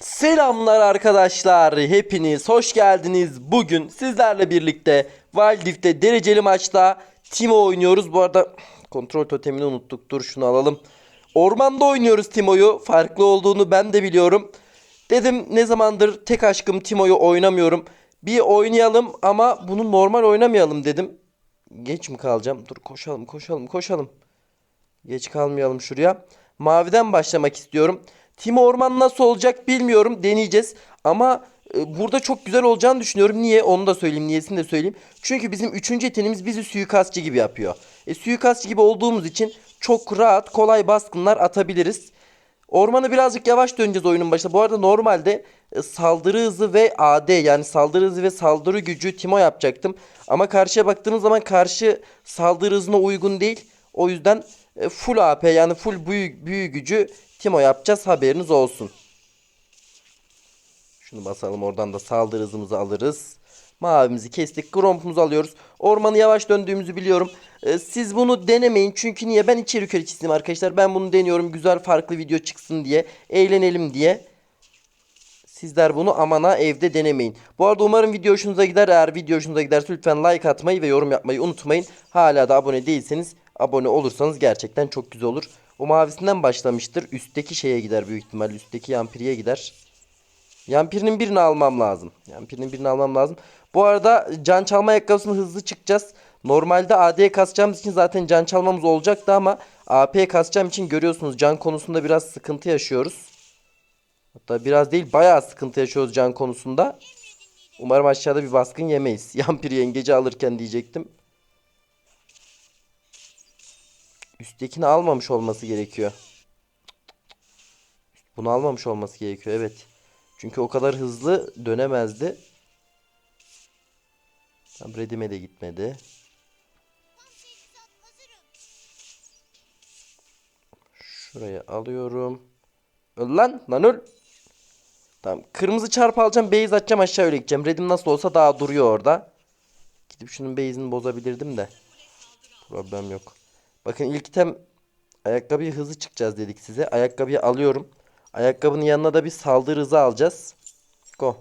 Selamlar arkadaşlar. Hepiniz hoş geldiniz. Bugün sizlerle birlikte Wildrift'te dereceli maçta Timo oynuyoruz. Bu arada kontrol totemini unuttuk. Dur şunu alalım. Ormanda oynuyoruz Timo'yu. Farklı olduğunu ben de biliyorum. Dedim ne zamandır tek aşkım Timo'yu oynamıyorum. Bir oynayalım ama bunu normal oynamayalım dedim. Geç mi kalacağım? Dur koşalım koşalım koşalım. Geç kalmayalım şuraya. Maviden başlamak istiyorum. Timo Orman nasıl olacak bilmiyorum. Deneyeceğiz. Ama e, burada çok güzel olacağını düşünüyorum. Niye? Onu da söyleyeyim. Niyesini de söyleyeyim. Çünkü bizim üçüncü yeteneğimiz bizi suikastçı gibi yapıyor. E, suikastçı gibi olduğumuz için çok rahat, kolay baskınlar atabiliriz. Ormanı birazcık yavaş döneceğiz oyunun başında. Bu arada normalde e, saldırı hızı ve AD yani saldırı hızı ve saldırı gücü Timo yapacaktım. Ama karşıya baktığımız zaman karşı saldırı hızına uygun değil. O yüzden e, full AP yani full büyü, büyü gücü Timo yapacağız haberiniz olsun. Şunu basalım oradan da saldırı hızımızı alırız. Mavimizi kestik. Gromp'umuzu alıyoruz. Ormanı yavaş döndüğümüzü biliyorum. Ee, siz bunu denemeyin. Çünkü niye? Ben içerik üreticisiyim arkadaşlar. Ben bunu deniyorum. Güzel farklı video çıksın diye. Eğlenelim diye. Sizler bunu amana evde denemeyin. Bu arada umarım video hoşunuza gider. Eğer video hoşunuza giderse lütfen like atmayı ve yorum yapmayı unutmayın. Hala da abone değilseniz abone olursanız gerçekten çok güzel olur. O mavisinden başlamıştır. Üstteki şeye gider büyük ihtimal. Üstteki yampiriye gider. Yampirinin birini almam lazım. Yampirinin birini almam lazım. Bu arada can çalma ayakkabısını hızlı çıkacağız. Normalde AD kasacağımız için zaten can çalmamız olacaktı ama AP kasacağım için görüyorsunuz can konusunda biraz sıkıntı yaşıyoruz. Hatta biraz değil bayağı sıkıntı yaşıyoruz can konusunda. Umarım aşağıda bir baskın yemeyiz. Yampir yengeci alırken diyecektim. Üsttekini almamış olması gerekiyor. Bunu almamış olması gerekiyor evet. Çünkü o kadar hızlı dönemezdi. Tam redime de gitmedi. Şuraya alıyorum. Öl lan lan öl. Tamam kırmızı çarpı alacağım base atacağım aşağı öyle gideceğim. Redim nasıl olsa daha duruyor orada. Gidip şunun base'ini bozabilirdim de. Problem yok. Bakın ilk item ayakkabıyı hızlı çıkacağız dedik size. Ayakkabıyı alıyorum. Ayakkabının yanına da bir saldırı hızı alacağız. Go.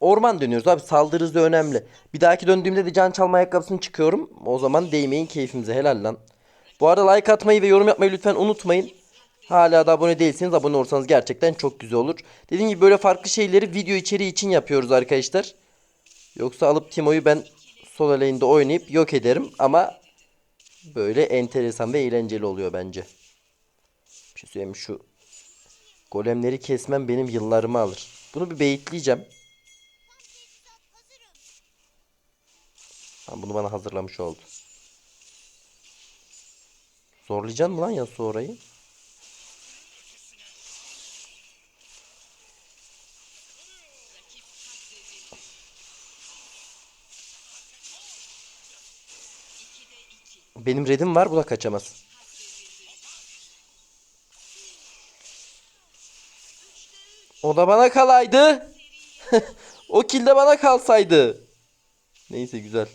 Orman dönüyoruz abi saldırı hızı önemli. Bir dahaki döndüğümde de can çalma ayakkabısını çıkıyorum. O zaman değmeyin keyfimize helal lan. Bu arada like atmayı ve yorum yapmayı lütfen unutmayın. Hala da abone değilseniz abone olursanız gerçekten çok güzel olur. Dediğim gibi böyle farklı şeyleri video içeriği için yapıyoruz arkadaşlar. Yoksa alıp Timo'yu ben sol lane'de oynayıp yok ederim ama böyle enteresan ve eğlenceli oluyor bence. Bir şey söyleyeyim şu golemleri kesmem benim yıllarımı alır. Bunu bir beyitleyeceğim. Bunu bana hazırlamış oldu. Zorlayacaksın mı lan Yasuo orayı? Benim redim var bu da kaçamaz. O da bana kalaydı. o kill de bana kalsaydı. Neyse güzel.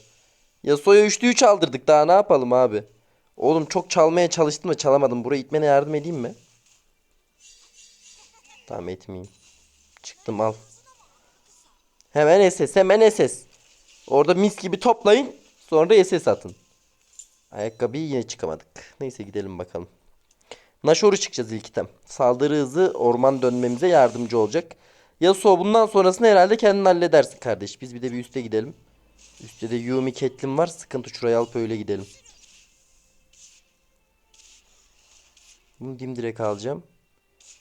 Yasuo'ya 3'lü 3 aldırdık daha ne yapalım abi. Oğlum çok çalmaya çalıştım da çalamadım. Buraya itmene yardım edeyim mi? Tamam etmeyeyim. Çıktım al. Hemen SS hemen SS. Orada mis gibi toplayın. Sonra SS atın. Ayakkabıyı yine çıkamadık. Neyse gidelim bakalım. Nashor'u çıkacağız ilk item. Saldırı hızı orman dönmemize yardımcı olacak. Yasuo bundan sonrasını herhalde kendin halledersin kardeş. Biz bir de bir üste gidelim. Üstte de Yumi Caitlyn var. Sıkıntı şuraya alıp öyle gidelim. Bunu dimdirek alacağım.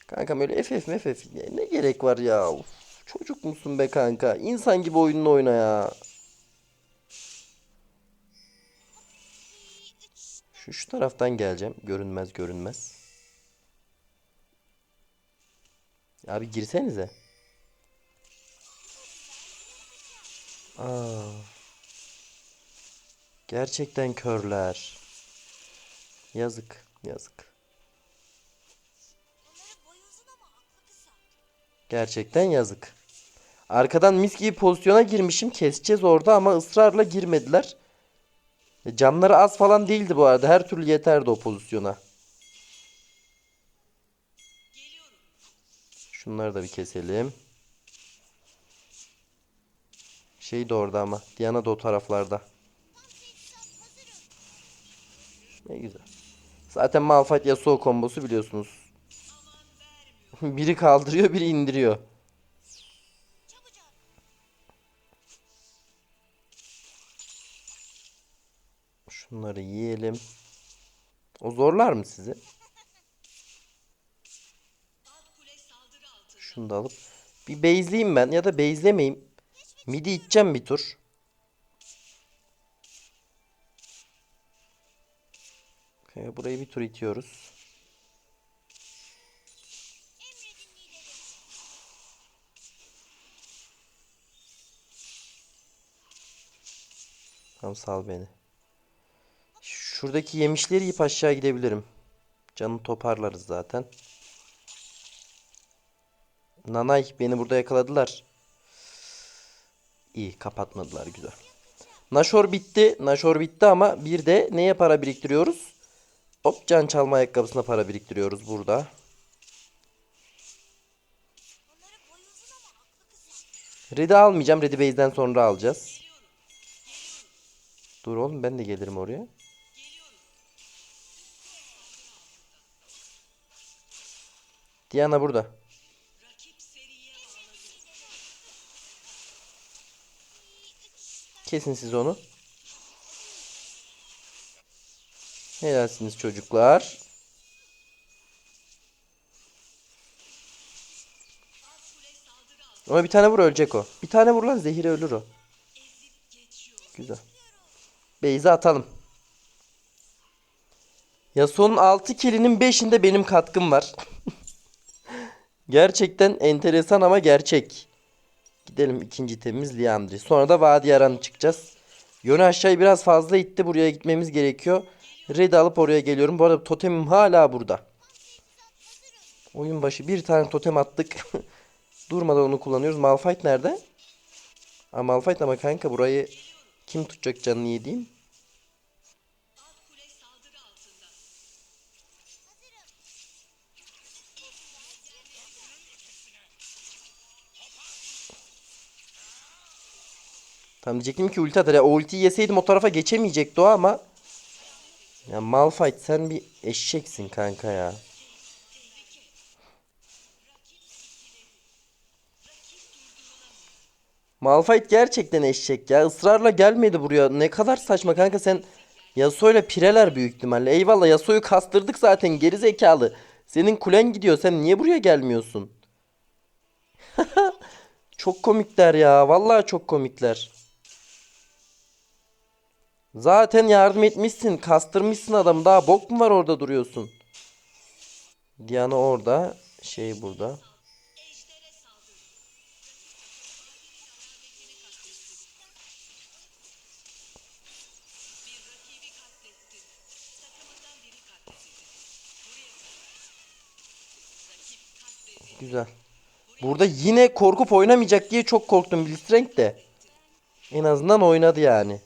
Kankam öyle FF ne, ne gerek var ya? Of, çocuk musun be kanka? İnsan gibi oyununu oyna ya. Şu, şu taraftan geleceğim. Görünmez görünmez. Abi girsenize. Aa. Gerçekten körler. Yazık, yazık. Gerçekten yazık. Arkadan mis gibi pozisyona girmişim. Keseceğiz orada ama ısrarla girmediler. E, Canları az falan değildi bu arada. Her türlü yeterdi o pozisyona. Şunları da bir keselim. Şey de orada ama. Diana da o taraflarda. Ne güzel. Zaten Malphite Yasuo kombosu biliyorsunuz. biri kaldırıyor, biri indiriyor. Şunları yiyelim. O zorlar mı sizi? Şunu da alıp bir base'leyeyim ben ya da base'lemeyeyim. Midi içeceğim bir tur. Okay, burayı bir tur itiyoruz. Tamam sal beni. Şuradaki yemişleri yiyip aşağı gidebilirim. Canı toparlarız zaten. Nanay beni burada yakaladılar. İyi kapatmadılar güzel. Nashor bitti. Nashor bitti ama bir de neye para biriktiriyoruz? Hop can çalma ayakkabısına para biriktiriyoruz burada. Red'i almayacağım. Red'i base'den sonra alacağız. Dur oğlum ben de gelirim oraya. Diana burada. Kesin siz onu. Helalsiniz çocuklar. Ama bir tane vur ölecek o. Bir tane vur lan zehire ölür o. Güzel. Beyza atalım. Yasuo'nun 6 killinin 5'inde benim katkım var. Gerçekten enteresan ama gerçek. Gidelim ikinci temimiz Liandry. Sonra da Vadi Yaran'a çıkacağız. Yönü aşağıya biraz fazla itti. Buraya gitmemiz gerekiyor. Red alıp oraya geliyorum. Bu arada totemim hala burada. Oyun başı bir tane totem attık. Durmadan onu kullanıyoruz. Malphite nerede? Aa, Malphite ama kanka burayı kim tutacak canını yediğim? Tam diyecektim ki ulti atar. Ya, o ultiyi yeseydim o tarafa geçemeyecekti o ama. Ya Malphite sen bir eşeksin kanka ya. Malphite gerçekten eşek ya. Israrla gelmedi buraya. Ne kadar saçma kanka sen Yasuo'yla pireler büyük ihtimalle. Eyvallah Yasuo'yu kastırdık zaten geri zekalı. Senin kulen gidiyor. Sen niye buraya gelmiyorsun? Çok komikler ya. Vallahi çok komikler. Zaten yardım etmişsin. Kastırmışsın adamı. Daha bok mu var orada duruyorsun? Diana orada. Şey burada. Güzel. Burada yine korkup oynamayacak diye çok korktum Blitzcrank de. En azından oynadı yani.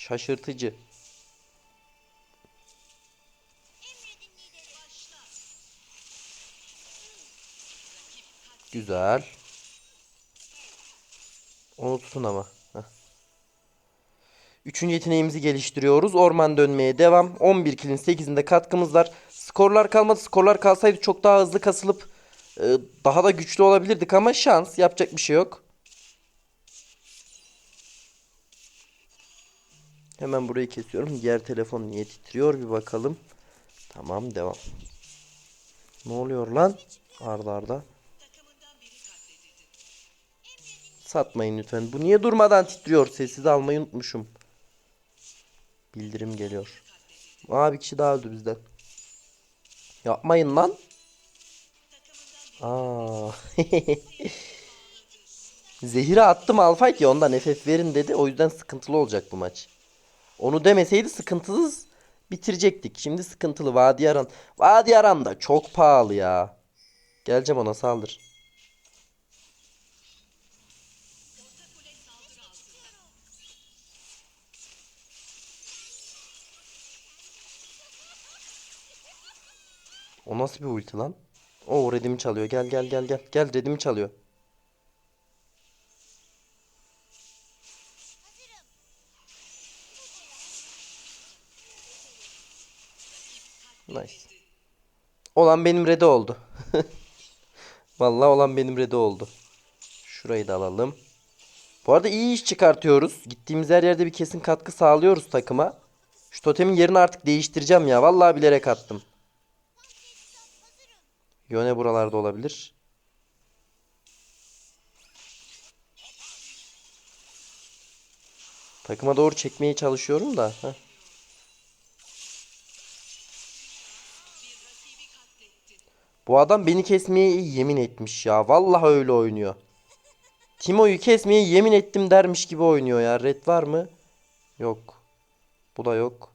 Şaşırtıcı. Güzel. Onu tutun ama. Heh. Üçüncü yeteneğimizi geliştiriyoruz. Orman dönmeye devam. 11 kilin 8'inde katkımız var. Skorlar kalmadı. Skorlar kalsaydı çok daha hızlı kasılıp e, daha da güçlü olabilirdik ama şans. Yapacak bir şey yok. Hemen burayı kesiyorum. Diğer telefon niye titriyor bir bakalım. Tamam devam. Ne oluyor lan? Arda arda. Satmayın lütfen. Bu niye durmadan titriyor? Sessiz almayı unutmuşum. Bildirim geliyor. Aa bir kişi daha öldü bizden. Yapmayın lan. Aa. Zehire attım Alfight ya ondan FF verin dedi. O yüzden sıkıntılı olacak bu maç. Onu demeseydi sıkıntısız bitirecektik. Şimdi sıkıntılı Vadi Aran. Vadi Aran da çok pahalı ya. Geleceğim ona saldır. O nasıl bir ulti lan? Oo redimi çalıyor. Gel gel gel gel. Gel redimi çalıyor. Nice. Olan benim rede oldu. Vallahi olan benim rede oldu. Şurayı da alalım. Bu arada iyi iş çıkartıyoruz. Gittiğimiz her yerde bir kesin katkı sağlıyoruz takıma. Şu totemin yerini artık değiştireceğim ya. Vallahi bilerek attım. Yone buralarda olabilir. Takıma doğru çekmeye çalışıyorum da. Heh. Bu adam beni kesmeye yemin etmiş ya. Vallahi öyle oynuyor. Timo'yu kesmeye yemin ettim dermiş gibi oynuyor ya. Red var mı? Yok. Bu da yok.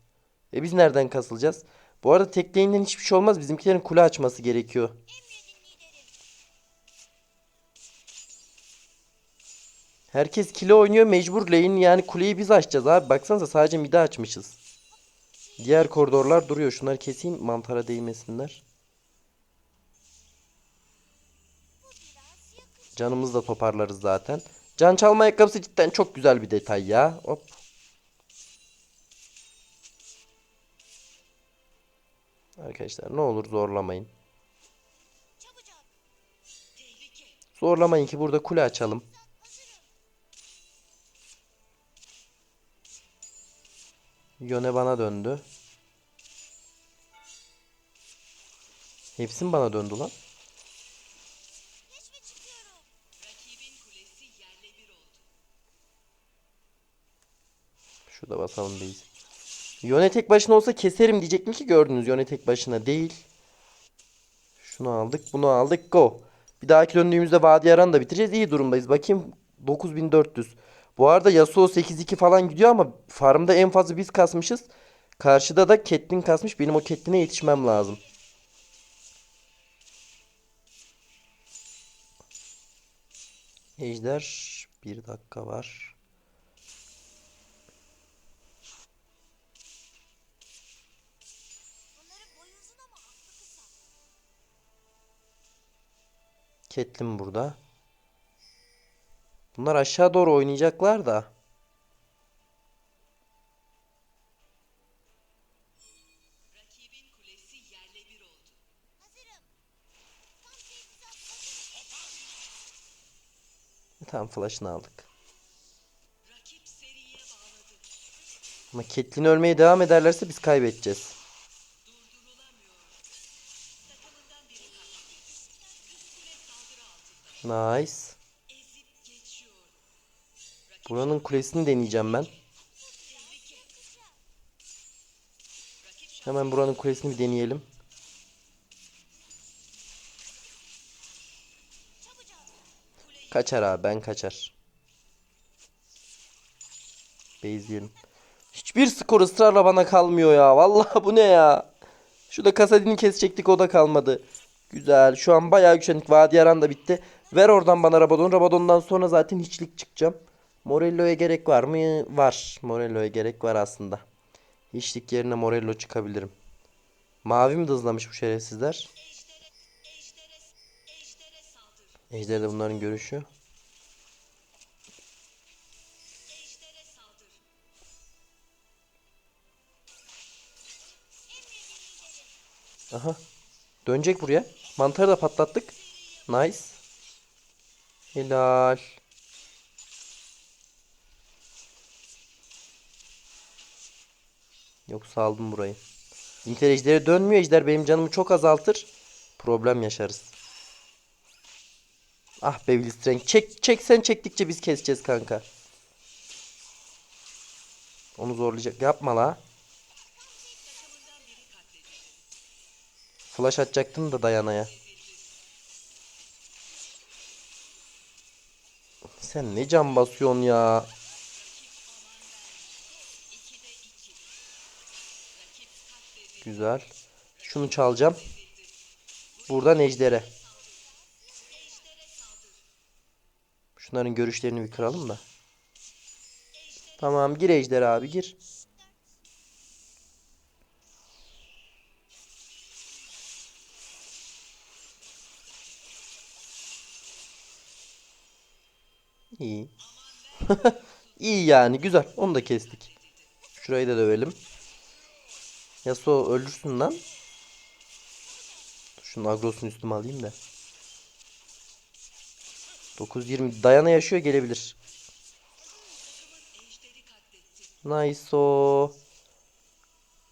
E biz nereden kasılacağız? Bu arada tek lane'den hiçbir şey olmaz. Bizimkilerin kule açması gerekiyor. Herkes kile oynuyor. Mecbur lane yani kuleyi biz açacağız abi. Baksanıza sadece midi açmışız. Diğer koridorlar duruyor. Şunları keseyim mantara değmesinler. Canımızı da toparlarız zaten. Can çalma ayakkabısı cidden çok güzel bir detay ya. Hop. Arkadaşlar ne olur zorlamayın. Zorlamayın ki burada kule açalım. Yone bana döndü. Hepsi bana döndü lan? Basalım biz. Yone tek başına olsa keserim diyecektim ki gördünüz. Yone tek başına değil. Şunu aldık, bunu aldık. Go. Bir dahaki döndüğümüzde Vadi Yaran'ı da bitireceğiz. İyi durumdayız. Bakayım 9400. Bu arada Yasuo 8-2 falan gidiyor ama farmda en fazla biz kasmışız. Karşıda da Catelyn kasmış. Benim o Catelyn'e yetişmem lazım. Ejder bir dakika var. Catelyn burada. Bunlar aşağı doğru oynayacaklar da. Tamam flash'ını aldık. Ama Catelyn ölmeye devam ederlerse biz kaybedeceğiz. Nice. Buranın kulesini deneyeceğim ben. Hemen buranın kulesini bir deneyelim. Kaçar abi ben kaçar. Beyzleyelim. Hiçbir skor ısrarla bana kalmıyor ya. Vallahi bu ne ya. Şurada kasadini kesecektik o da kalmadı. Güzel. Şu an bayağı güçlendik. Vadi Yaran da bitti. Ver oradan bana Rabadon. Rabadon'dan sonra zaten hiçlik çıkacağım. Morello'ya gerek var mı? Var. Morello'ya gerek var aslında. Hiçlik yerine Morello çıkabilirim. Mavi mi hızlamış bu şerefsizler? Ejder de bunların görüşü. Aha. Dönecek buraya. Mantarı da patlattık. Nice. Helal. Yoksa aldım burayı. Inter ejdere dönmüyor. Ejder benim canımı çok azaltır. Problem yaşarız. Ah be Blitzcrank. Çek, çek sen çektikçe biz keseceğiz kanka. Onu zorlayacak. Yapma la. Flash atacaktım da dayanaya. Sen ne can basıyorsun ya? Güzel. Şunu çalacağım. Buradan ejdere. Şunların görüşlerini bir kıralım da. Tamam gir ejder abi gir. İyi. İyi yani güzel. Onu da kestik. Şurayı da dövelim. Yasuo ölürsün lan. Şunun agrosunu üstüme alayım da. 920 dayana yaşıyor gelebilir. Nice o.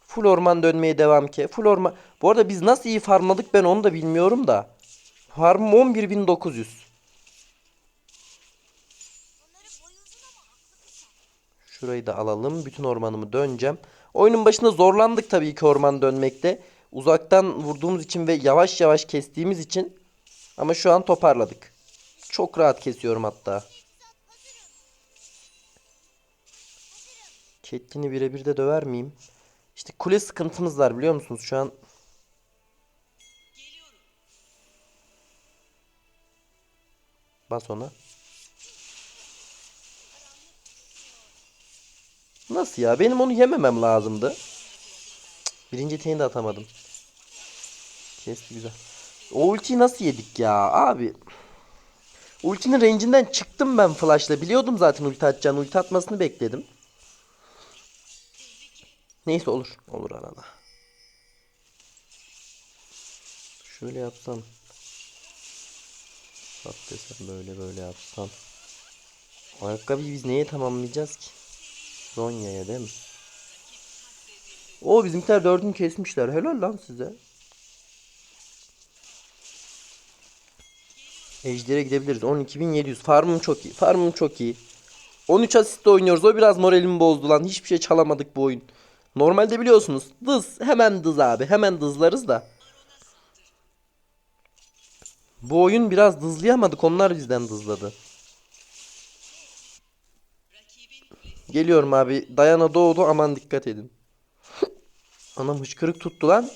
Full orman dönmeye devam ki. Full orman. Bu arada biz nasıl iyi farmladık ben onu da bilmiyorum da. Farmım 11.900. Şurayı da alalım. Bütün ormanımı döneceğim. Oyunun başında zorlandık tabii ki orman dönmekte. Uzaktan vurduğumuz için ve yavaş yavaş kestiğimiz için. Ama şu an toparladık. Çok rahat kesiyorum hatta. Kettin'i birebir de döver miyim? İşte kule sıkıntımız var biliyor musunuz? Şu an Bas ona. Nasıl ya? Benim onu yememem lazımdı. Birinci teğini de atamadım. Kesti güzel. O ultiyi nasıl yedik ya abi? Ultinin range'inden çıktım ben flash'la. Biliyordum zaten ulti atacağını. Ulti atmasını bekledim. Neyse olur. Olur arada. Şöyle yapsam. Sat desem böyle böyle yapsam. Ayakkabıyı biz neye tamamlayacağız ki? Zonya'ya değil mi? O bizimkiler dördünü kesmişler. Helal lan size. Ejder'e gidebiliriz. 12.700. Farmım çok iyi. Farmım çok iyi. 13 asistle oynuyoruz. O biraz moralimi bozdu lan. Hiçbir şey çalamadık bu oyun. Normalde biliyorsunuz. Dız. Hemen dız abi. Hemen dızlarız da. Bu oyun biraz dızlayamadık. Onlar bizden dızladı. Geliyorum abi. Dayana doğdu. Aman dikkat edin. Anam hıçkırık tuttu lan.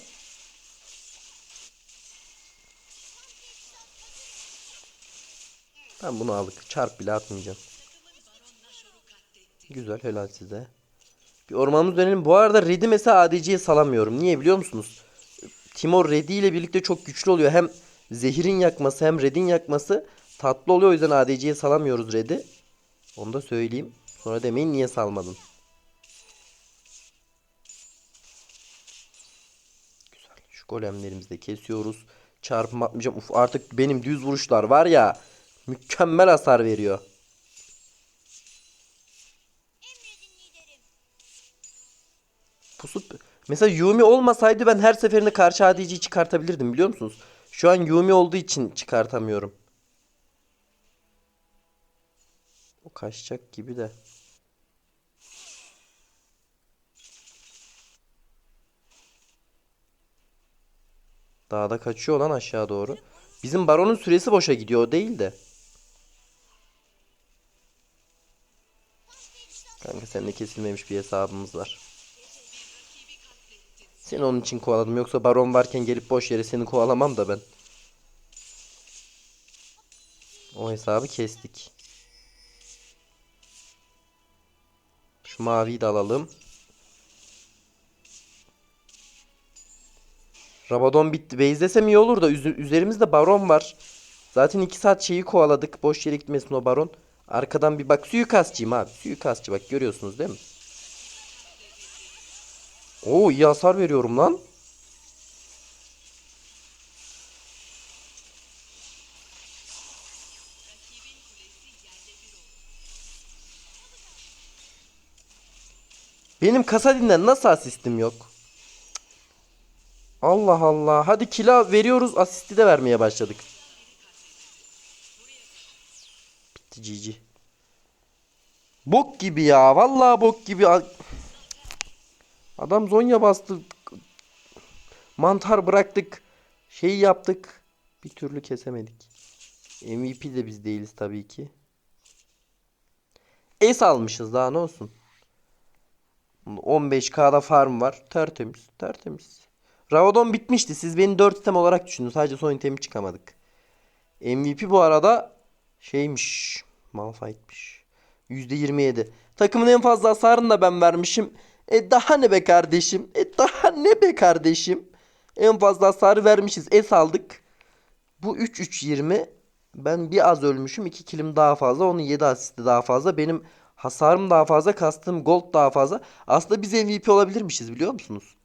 Ben bunu aldık. Çarp bile atmayacağım. Güzel helal size. Bir ormanımız dönelim. Bu arada Red'i mesela ADC'ye salamıyorum. Niye biliyor musunuz? Timor Red'i ile birlikte çok güçlü oluyor. Hem zehirin yakması hem Red'in yakması tatlı oluyor. O yüzden ADC'ye salamıyoruz Red'i. Onu da söyleyeyim. Sonra demeyin niye salmadın. Güzel. Şu golemlerimizi de kesiyoruz. Çarpım atmayacağım. Uf artık benim düz vuruşlar var ya. Mükemmel hasar veriyor. Pusup mesela Yumi olmasaydı ben her seferinde karşı ADC'yi çıkartabilirdim biliyor musunuz? Şu an Yumi olduğu için çıkartamıyorum. O kaçacak gibi de. Dağda kaçıyor lan aşağı doğru. Bizim baronun süresi boşa gidiyor değil de. Kanka seninle kesilmemiş bir hesabımız var. Seni onun için kovaladım. Yoksa baron varken gelip boş yere seni kovalamam da ben. O hesabı kestik. Şu maviyi de alalım. Rabadon bitti. Base desem iyi olur da üzü- üzerimizde baron var. Zaten 2 saat şeyi kovaladık. Boş yere gitmesin o baron. Arkadan bir bak suikastçıyım abi. Suikastçı bak görüyorsunuz değil mi? Oo iyi hasar veriyorum lan. Benim Kasadin'den nasıl asistim yok? Allah Allah. Hadi kila veriyoruz. Asisti de vermeye başladık. Bitti GG. Bok gibi ya. Vallahi bok gibi. Adam Zonya bastı. Mantar bıraktık. Şeyi yaptık. Bir türlü kesemedik. MVP de biz değiliz tabii ki. Es almışız daha ne olsun. 15k'da farm var. Tertemiz. Tertemiz. Ravadon bitmişti. Siz beni 4 item olarak düşünün. Sadece son itemi çıkamadık. MVP bu arada şeymiş. Malphite'miş. %27. Takımın en fazla hasarını da ben vermişim. E daha ne be kardeşim? E daha ne be kardeşim? En fazla hasarı vermişiz. Es aldık. Bu 3-3-20. Ben bir az ölmüşüm. 2 kilim daha fazla. Onun 7 asisti daha fazla. Benim hasarım daha fazla. Kastığım gold daha fazla. Aslında biz MVP olabilirmişiz biliyor musunuz?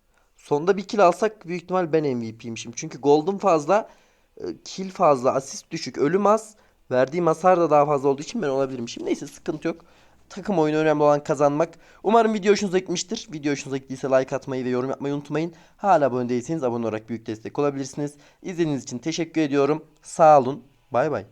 Sonda bir kill alsak büyük ihtimal ben MVP'ymişim. Çünkü gold'um fazla. e, Kill fazla. Asist düşük. Ölüm az. Verdiğim hasar da daha fazla olduğu için ben olabilirmişim. Neyse sıkıntı yok. Takım oyunu önemli olan kazanmak. Umarım video hoşunuza gitmiştir. Video hoşunuza gittiyse like atmayı ve yorum yapmayı unutmayın. Hala abone değilseniz abone olarak büyük destek olabilirsiniz. İzlediğiniz için teşekkür ediyorum. Sağ olun. Bay bay.